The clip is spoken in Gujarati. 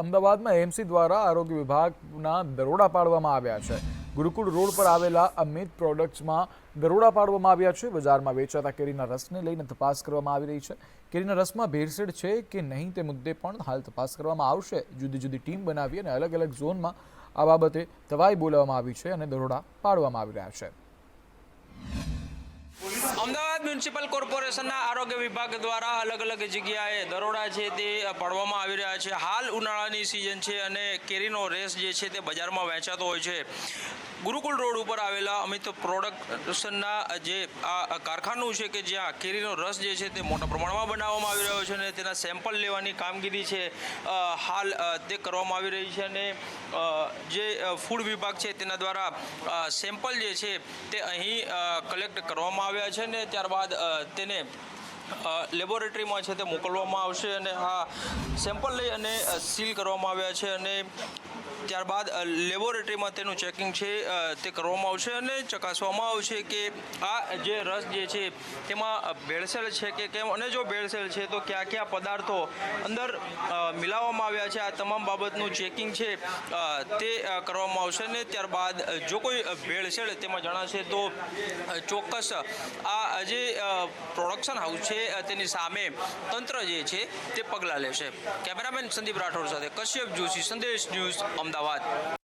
અમદાવાદમાં એમસી દ્વારા આરોગ્ય વિભાગના દરોડા પાડવામાં આવ્યા છે. ગુરુકુળ રોડ પર આવેલા અમિત પ્રોડક્ટ્સમાં દરોડા પાડવામાં આવ્યા છે. બજારમાં વેચાતા કેરીના રસને લઈને તપાસ કરવામાં આવી રહી છે. કેરીના રસમાં ભેળસેળ છે કે નહીં તે મુદ્દે પણ હાલ તપાસ કરવામાં આવશે. જુદી જુદી ટીમ બનાવી અને અલગ અલગ ઝોનમાં આ બાબતે તવાઈ બોલાવવામાં આવી છે અને દરોડા પાડવામાં આવી રહ્યા છે. મ્યુનિસિપલ કોર્પોરેશનના આરોગ્ય વિભાગ દ્વારા અલગ અલગ જગ્યાએ દરોડા છે તે પાડવામાં આવી રહ્યા છે. હાલ ઉનાળાની સિઝન છે અને કેરીનો રેસ જે છે તે બજારમાં વેચાતો હોય છે. ગુરુકુળ રોડ ઉપર આવેલા અમિત પ્રોડક્શનના જે આ કારખાનું છે કે જ્યાં કેરીનો રસ જે છે તે મોટા પ્રમાણમાં બનાવવામાં આવી રહ્યો છે અને તેના સેમ્પલ લેવાની કામગીરી છે હાલ તે કરવામાં આવી રહી છે અને જે ફૂડ વિભાગ છે તેના દ્વારા સેમ્પલ જે છે તે અહીં કલેક્ટ કરવામાં આવ્યા છે ને ત્યારબાદ અ, તેને લેબોરેટરીમાં છે તે મોકલવામાં આવશે અને આ સેમ્પલ લઈ અને સીલ કરવામાં આવ્યા છે અને ત્યારબાદ લેબોરેટરીમાં તેનું ચેકિંગ છે તે કરવામાં આવશે અને ચકાસવામાં આવશે કે આ જે રસ જે છે, તેમાં ભેળસેળ છે કે કેમ? અને જો ભેળસેળ છે, તો કયા કયા પદાર્થો અંદર મિલાવવામાં આવ્યા છે? આ તમામ બાબતનું ચેકિંગ છે તે કરવામાં આવશે અને ત્યારબાદ જો કોઈ ભેળસેળ તેમાં જણાશે, તો ચોક્કસ આ જે પ્રોડક્શન હાઉસ છે તેની સામે તંત્ર જે છે, તે પગલાં લેશે. કેમેરામેન સંદીપ રાઠોડ સાથે કશ્યપ જોશી, સંદેશ ન્યૂઝ અમદાવાદ.